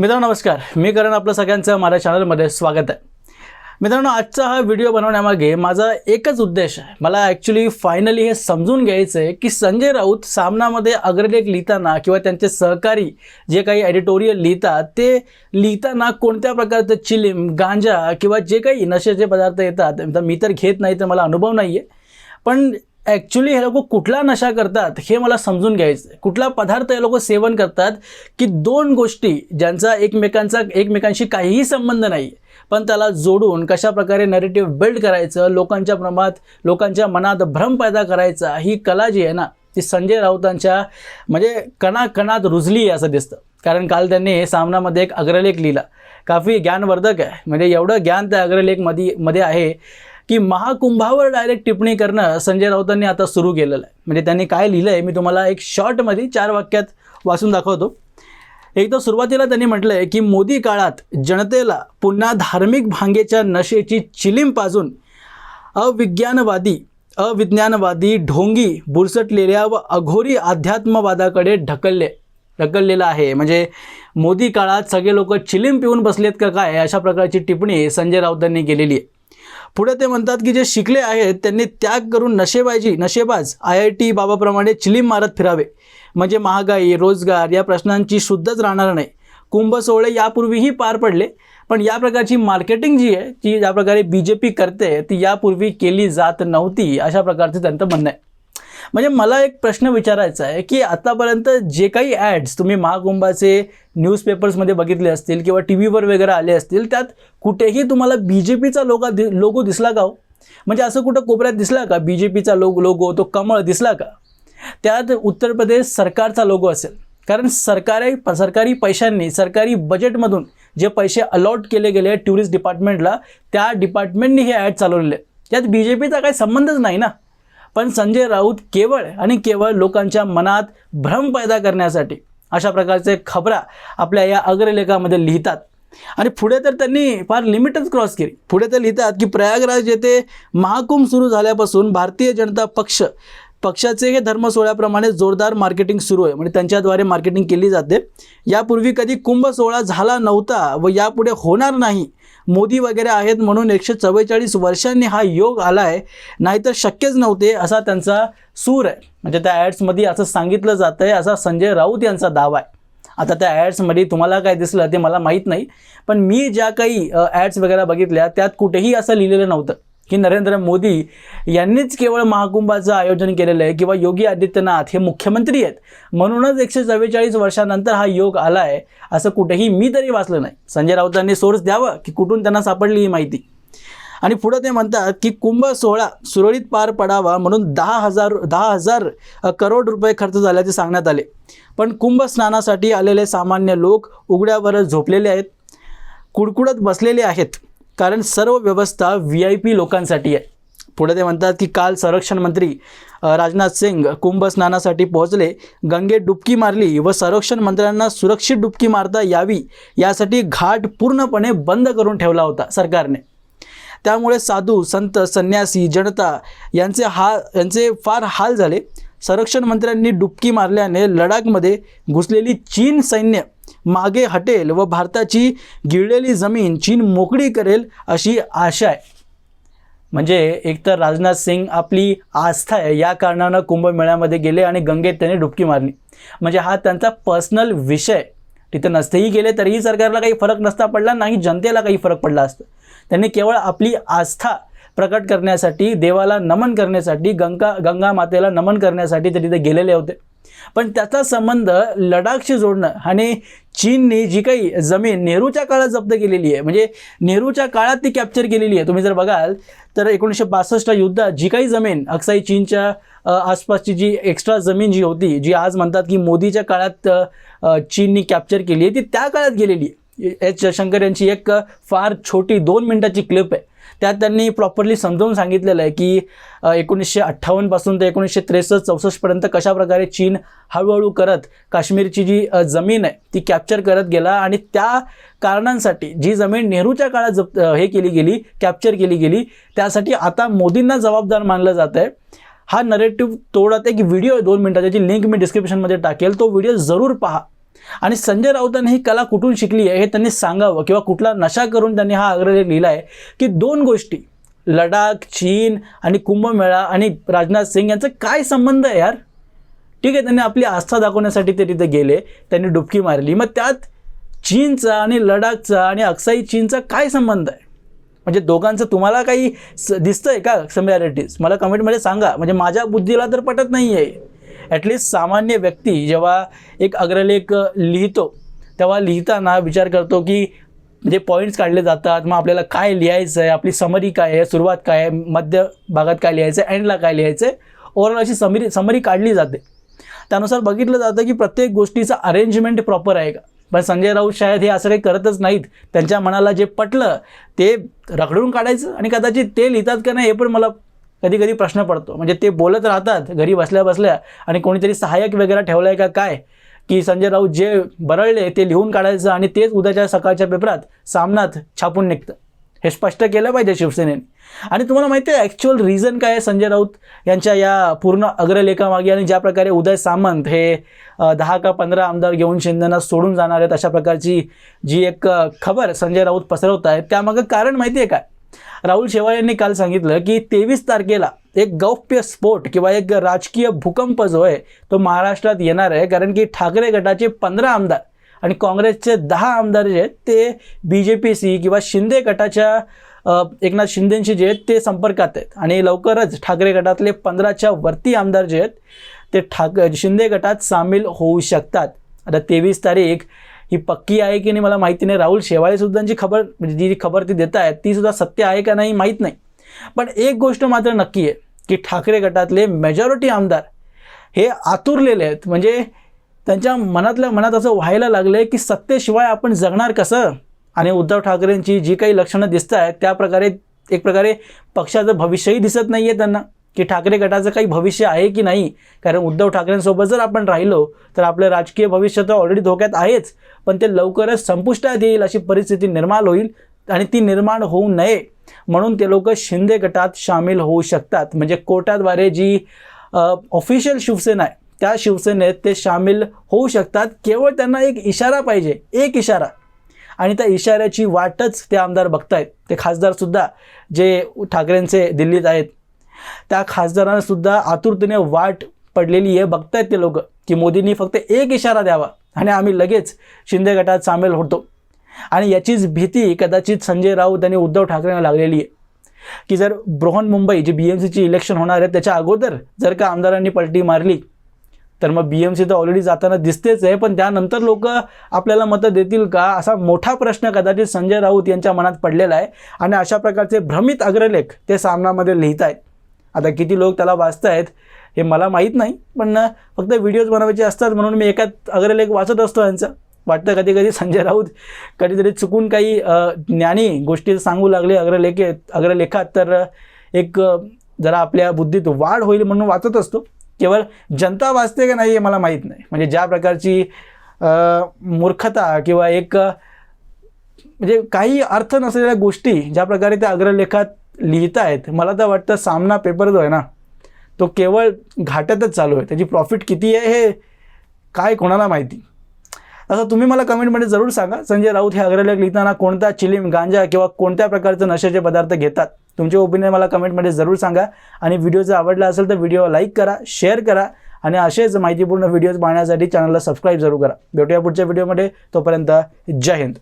मित्रांनो नमस्कार. मी करण आपलं सगळ्यांचं माझ्या चॅनलमध्ये स्वागत आहे. मित्रांनो आजचा हा व्हिडिओ बनवण्यामागे माझा एकच उद्देश आहे. मला ॲक्च्युली फायनली हे समजून घ्यायचं आहे की संजय राऊत सामनामध्ये अग्रलेख लिहिताना किंवा त्यांचे सहकारी जे काही एडिटोरियल लिहितात ते लिहिताना कोणत्या प्रकारचं चिलीम गांजा किंवा जे काही नशेचे पदार्थ येतात मी तर घेत नाही तर मला अनुभव नाही आहे पण ॲक्च्युली हे लोक कुठला नशा करतात हे मला समजून घ्यायचं आहे कुठला पदार्थ हे लोक सेवन करतात की दोन गोष्टी ज्यांचा एकमेकांचा एकमेकांशी काहीही संबंध नाही पण त्याला जोडून कशा प्रकारे नरेटिव्ह बिल्ड करायचं लोकांच्या प्रमाणात लोकांच्या मनात भ्रम पैदा करायचा ही कला जी आहे ना ती संजय राऊतांच्या म्हणजे कणाकणात रुजली आहे असं दिसतं. कारण काल त्यांनी सामनामध्ये एक अग्रलेख लिहिला. काफी ज्ञानवर्धक आहे. म्हणजे एवढं ज्ञान त्या अग्रलेखमध्ये मध्ये आहे. की महाकुंभावर डायरेक्ट टिप्पणी करणं संजय राऊतांनी आता सुरू केलेलं आहे. म्हणजे त्यांनी काय लिहिलं आहे मी तुम्हाला एक शॉर्टमध्ये चार वाक्यात वाचून दाखवतो. एकदा सुरुवातीला त्यांनी म्हटलं आहे की मोदी काळात जनतेला पुन्हा धार्मिक भांगेच्या नशेची चिलीम पाजून अविज्ञानवादी अविज्ञानवादी ढोंगी बुरसटलेल्या व अघोरी अध्यात्मवादाकडे ढकलले ढकललेलं आहे. म्हणजे मोदी काळात सगळे लोक चिलीम पिऊन बसलेत का काय अशा प्रकारची टिप्पणी संजय राऊतांनी केलेली आहे. पुढे ते म्हणतात की जे शिकले आहेत त्यांनी त्याग करून नशेबाजी नशेबाज आय आय टी बाबाप्रमाणे चिलीम मारत फिरावे. म्हणजे महागाई रोजगार या प्रश्नांची शुद्धच राहणार नाही. कुंभ सोहळे यापूर्वीही पार पडले पण या प्रकारची मार्केटिंग जी आहे ती ज्या प्रकारे बी जे पी करते ती यापूर्वी केली जात नव्हती अशा प्रकारचं त्यांचं म्हणणं आहे. म्हणजे मला एक प्रश्न विचारायचा आहे की आतापर्यंत जे काही ॲड्स तुम्ही महाकुंभाचे न्यूजपेपर्समध्ये बघितले असतील किंवा टी व्हीवर वगैरे आले असतील त्यात कुठेही तुम्हाला बी जे पीचा लोगा दि लोगो दिसला का हो? म्हणजे असं कुठं कोपऱ्यात दिसला का? बी जे पीचा लोग लोगो तो कमळ दिसला का? त्यात उत्तर प्रदेश सरकारचा लोगो असेल. कारण सरकारी सरकारी पैशांनी सरकारी बजेटमधून जे पैसे अलॉट केले गेले टुरिस्ट डिपार्टमेंटला त्या डिपार्टमेंटनी हे ॲड चालवलेले त्यात बी जे पीचा काही संबंधच नाही ना? पण संजय राऊत केवळ आणि केवळ लोकांच्या मनात भ्रम पैदा करण्यासाठी अशा प्रकारचे खबरा आपल्या या अग्रलेखामध्ये लिहितात. आणि पुढे तर त्यांनी फार लिमिटच क्रॉस केली. पुढे तर लिहितात की प्रयागराज येथे महाकुंभ सुरू झाल्यापासून भारतीय जनता पक्ष पक्षाचे हे धर्म सोहळ्याप्रमाणे जोरदार मार्केटिंग सुरू आहे. म्हणजे त्यांच्याद्वारे मार्केटिंग केली जाते. यापूर्वी कधी कुंभ सोहळा झाला नव्हता व यापुढे होणार नाही मोदी वगैरे आहेत म्हणून एकशे चव्वेचाळीस वर्षांनी हा योग आला आहे नाहीतर शक्यच नव्हते असा त्यांचा सूर आहे. म्हणजे त्या ॲड्समध्ये असं सांगितलं जातं आहे असा संजय राऊत यांचा दावा आहे. आता त्या ॲड्समध्ये तुम्हाला काय दिसलं ते मला माहीत नाही पण मी ज्या काही ॲड्स वगैरे बघितल्या त्यात कुठेही असं लिहिलेलं नव्हतं. की नरेंद्र मोदी यांनीच केवळ महाकुंभाचं आयोजन केलेलं आहे किंवा योगी आदित्यनाथ हे मुख्यमंत्री आहेत. म्हणूनच एकशे चव्वेचाळीस वर्षानंतर हा योग आला आहे असं कुठेही मी तरी वाचलं नाही. संजय राऊतांनी सोर्स द्यावं की कुठून त्यांना सापडली ही माहिती? आणि पुढं ते म्हणतात की कुंभ सोहळा सुरळीत पार पडावा म्हणून दहा हजार दहा हजार करोड रुपये खर्च झाल्याचे सांगण्यात आले. पण कुंभ स्नानासाठी आलेले सामान्य लोक उघड्यावरच झोपलेले आहेत कुडकुडत बसलेले आहेत. कारण सर्व व्यवस्था व्ही आय पी लोकांसाठी आहे. पुढे ते म्हणतात की काल संरक्षण मंत्री राजनाथ सिंग कुंभस्नानासाठी पोहोचले. गंगेत डुबकी मारली व संरक्षण मंत्र्यांना सुरक्षित डुबकी मारता यावी यासाठी घाट पूर्णपणे बंद करून ठेवला होता सरकारने. त्यामुळे साधू संत संन्यासी जनता यांचे हा यांचे फार हाल झाले. संरक्षण मंत्र्यांनी डुबकी मारल्याने लडाखमध्ये घुसलेली चीन सैन्य मागे हटेल व भारताची गिळलेली जमीन चीन मोकळी करेल अशी आशा आहे. म्हणजे एकतर राजनाथ सिंग आपली आस्था आहे या कारणानं कुंभमेळ्यामध्ये गेले आणि गंगेत त्यांनी डुबकी मारली. म्हणजे हा त्यांचा पर्सनल विषय. तिथं नसतेही गेले तरीही सरकारला काही फरक नसता पडला नाही जनतेला काही फरक पडला असतं. त्यांनी केवळ आपली आस्था प्रकट करण्यासाठी देवाला नमन करण्यासाठी गंगा गंगा मातेला नमन करण्यासाठी ते तिथे गेलेले होते. पण त्याचा संबंध लडाखशी जोडणं आणि चीनने जी काही जमीन नेहरूच्या काळात जप्त केलेली आहे म्हणजे नेहरूच्या काळात ती कॅप्चर केलेली आहे. तुम्ही जर बघाल तर एकोणीसशे बासष्टच्या युद्धात जी काही जमीन अक्साई चीनच्या आसपासची जी एक्स्ट्रा जमीन जी होती जी आज म्हणतात की मोदीच्या काळात चीननी कॅप्चर केली आहे ती त्या काळात गेलेली आहे. एच. जयशंकर यांची एक फार छोटी दोन मिनिटाची क्लिप आहे. त्यात त्यांनी प्रॉपरली समजावून सांगितलेलं आहे की एकोणीसशे अठ्ठावन्नपासून ते एकोणीसशे त्रेसष्ट चौसष्टपर्यंत कशाप्रकारे चीन हळूहळू करत काश्मीरची जी जमीन आहे ती कॅप्चर करत गेला आणि त्या कारणांसाठी जी जमीन नेहरूच्या काळात जप हे केली गेली कॅप्चर केली गेली त्यासाठी आता मोदींना जबाबदार मानलं जात आहे. हा नरेटिव्ह तोडत एक व्हिडिओ आहे दोन मिनिटाचा त्याची लिंक मी डिस्क्रिप्शनमध्ये टाकेल तो व्हिडिओ जरूर पहा. आणि संजय राऊतांनी ही कला कुठून शिकली आहे हे त्यांनी सांगावं किंवा कुठला नशा करून त्यांनी हा आग्रह लिहिला आहे की दोन गोष्टी लडाख चीन आणि कुंभमेळा आणि राजनाथ सिंग यांचा काय संबंध आहे यार? ठीक आहे त्यांनी आपली आस्था दाखवण्यासाठी ते तिथे गेले त्यांनी डुबकी मारली. मग त्यात चीनचा आणि लडाखचा आणि अक्साई चीनचा काय संबंध आहे? म्हणजे दोघांचं तुम्हाला काही स आहे का सिमिलॅरिटीज मला कमेंटमध्ये सांगा. म्हणजे माझ्या बुद्धीला तर पटत नाही आहे ॲटलिस्ट सामान्य व्यक्ती जेव्हा एक अग्रलेख लिहितो तेव्हा लिहिताना विचार करतो की जे पॉईंट्स काढले जातात मग आपल्याला काय लिहायचं आहे आपली समरी काय आहे सुरुवात काय आहे मध्य भागात काय लिहायचं आहे एंडला काय लिहायचं आहे ओव्हरऑल अशी समरी समरी काढली जाते. त्यानुसार बघितलं जातं की प्रत्येक गोष्टीचा अरेंजमेंट प्रॉपर आहे का? पण संजय राऊत शायद हे असं काही करतच नाहीत. त्यांच्या मनाला जे पटलं ते रखडून काढायचं आणि कदाचित ते लिहितात का नाही हे पण मला कधी कधी प्रश्न पडतो. म्हणजे ते बोलत राहतात घरी बसल्या बसल्या आणि कोणीतरी सहाय्यक वगैरे ठेवलं आहे का काय? की संजय राऊत जे बरळले ते लिहून काढायचं आणि तेच उद्याच्या सकाळच्या पेपरात सामनात छापून निघतं. हे स्पष्ट केलं पाहिजे शिवसेनेने. आणि तुम्हाला माहिती आहे ॲक्च्युअल रिझन काय आहे संजय राऊत यांच्या या पूर्ण अग्रलेखामागे आणि ज्या प्रकारे उदय सामंत हे दहा का पंधरा आमदार घेऊन शिंदेना सोडून जाणार आहेत अशा प्रकारची जी एक खबर संजय राऊत पसरवत आहेत त्यामागं कारण माहिती आहे काय राहुल शेवाळ यांनी काल सांगितलं की तेवीस तारखेला एक गौप्य स्फोट किंवा एक राजकीय भूकंप जो आहे तो महाराष्ट्रात येणार आहे. कारण की ठाकरे गटाचे पंधरा आमदार आणि काँग्रेसचे दहा आमदार जे आहेत ते बी जे पी सी किंवा शिंदे गटाच्या एकनाथ शिंदेंशी जे आहेत ते संपर्कात आहेत. आणि लवकरच ठाकरे गटातले पंधराच्या वरती आमदार जे आहेत ते ठाक शिंदे गटात सामील होऊ शकतात. आता तेवीस तारीख ही पक्की आहे की नाही मला माहिती नाही. राहुल शेवाळेसुद्धांची खबर म्हणजे जी खबर ती देत आहेत ती सुद्धा सत्य आहे का नाही माहीत नाही. पण एक गोष्ट मात्र नक्की आहे की ठाकरे गटातले मेजॉरिटी आमदार हे आतुरलेले आहेत. म्हणजे त्यांच्या मनातल्या मनात असं व्हायला लागलं आहे की सत्तेशिवाय आपण जगणार कसं? आणि उद्धव ठाकरेंची जी काही लक्षणं दिसत आहेत त्या प्रकारे एक प्रकारे पक्षाचं भविष्यही दिसत नाही आहे त्यांना. की ठाकरे गटाचं काही भविष्य आहे की नाही? कारण उद्धव ठाकरेंसोबत जर आपण राहिलो तर आपलं राजकीय भविष्य तर ऑलरेडी धोक्यात आहेच. पण ते लवकरच संपुष्टात येईल अशी परिस्थिती निर्माण होईल आणि ती निर्माण होऊ नये. म्हणून ते लोक शिंदे गटात सामील होऊ शकतात. म्हणजे कोर्टाद्वारे जी ऑफिशियल शिवसेना आहे त्या शिवसेनेत ते सामील होऊ शकतात. केवळ त्यांना एक इशारा पाहिजे एक इशारा. आणि त्या इशाऱ्याची वाटच ते आमदार बघतायत. ते खासदारसुद्धा जे ठाकरेंचे दिल्लीत आहेत त्या खासदारांना सुद्धा आतुरतेने वाट पडलेली आहे. बघतायत ते लोक की मोदींनी फक्त एक इशारा द्यावा आणि आम्ही लगेच शिंदे गटात सामील होतो. आणि याचीच भीती कदाचित संजय राऊत आणि उद्धव ठाकरेंना लागलेली आहे. की जर बृहन मुंबई जी बी एम सीची इलेक्शन होणार आहे त्याच्या अगोदर जर का आमदारांनी पलटी मारली तर मग बी एम सी तर ऑलरेडी जाताना दिसतेच आहे. पण त्यानंतर लोक आपल्याला मतं देतील का? असा मोठा प्रश्न कदाचित संजय राऊत यांच्या मनात पडलेला आहे. आणि अशा प्रकारचे भ्रमित अग्रलेख ते सामनामध्ये लिहित आहेत आता किती लोक त्याला वाचतायत हे मला माहीत नाही पण फक्त व्हिडिओज बनवायचे असतात म्हणून मी एकात अग्रलेख वाचत असतो यांचा. वाटतं कधी कधी संजय राऊत कधीतरी चुकून काही ज्ञानी गोष्टी सांगू लागले अग्रलेखे अग्रलेखात तर एक जरा आपल्या बुद्धीत वाढ होईल म्हणून वाचत असतो. केवळ जनता वाचते का नाही हे मला माहीत नाही. म्हणजे ज्या प्रकारची मूर्खता किंवा एक म्हणजे काही अर्थ नसलेल्या गोष्टी ज्या प्रकारे त्या अग्रलेखात लिहिता आहेत मला तर वाटतं सामना पेपर जो आहे ना तो केवळ घाट्यातच चालू आहे. त्याची प्रॉफिट किती आहे हे काय कोणाला माहिती? असं तुम्ही मला कमेंटमध्ये जरूर सांगा. संजय राऊत हे अग्रलेख लिहिताना कोणता चिलीम गांजा किंवा कोणत्या प्रकारचे नशेचे पदार्थ घेतात? तुमचे ओपिनियन मला कमेंटमध्ये जरूर सांगा. आणि व्हिडिओ जर आवडला असेल तर व्हिडिओ लाईक करा शेअर करा. आणि असेच माहितीपूर्ण व्हिडिओज पाहण्यासाठी चॅनलला सबस्क्राईब जरूर करा. भेटूया पुढच्या व्हिडिओमध्ये तोपर्यंत जय हिंद.